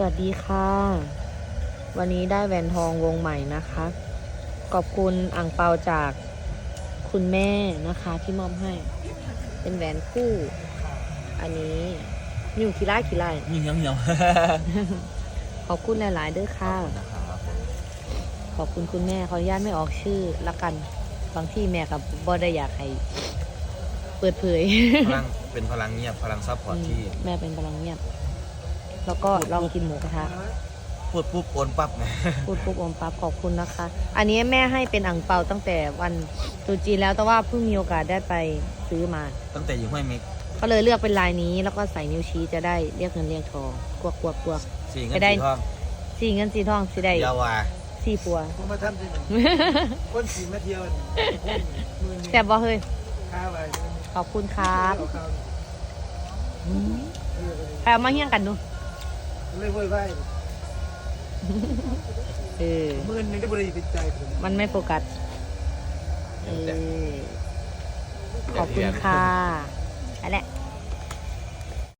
สวัสดีค่ะ วันนี้ได้แหวนทองวงใหม่นะคะ ขอบคุณอ่างเปาจากคุณแม่นะคะที่มอบให้ เป็นแหวนคู่ อันนี้นิ้วกี่ไร่กี่ไร่มีเหี่ยวเหี่ยวขอบคุณหลาย ๆ เด้อค่ะนะครับขอบคุณคุณแม่ขออนุญาตไม่ออกชื่อละกัน บางที่แม่กับบ่ได้อยากให้เปิดเผย พลังเป็นพลังเงียบพลังซัพพอร์ตที่ แม่เป็นพลังเงียบ แล้วก็ลองกินหมูกระทะพูดปุ๊บโอนปั๊บไงพูดปุ๊บอมปั๊บขอบคุณนะคะ อันนี้แม่ให้เป็นอ่างเปาตั้งแต่วันตรุษจีนแล้วแต่ว่าเพิ่งมีโอกาสได้ไปซื้อมา ตั้งแต่อยู่ห้วยเมกก็เลยเลือกเป็นลายนี้แล้วก็ใส่นิ้วชี้จะได้เรียกเงินเรียกทองกวกกวกกวกสีเงินไปได้สีทองสีเงินสีทองสีได้ยาวาสีปัวผมมาทำที่ไหนคนสีมาเที่ยวมือนี้แต่บบ่เฮ้ยข้าวอะไรขอบคุณครับเอาข้าวใครเอามาเฮี้ยงกันดู เลยเว้ยไหวเออมือนึงได้บริจิตใจผมมันไม่โฟกัสเออขอบคุณค่ะนั่นแหละ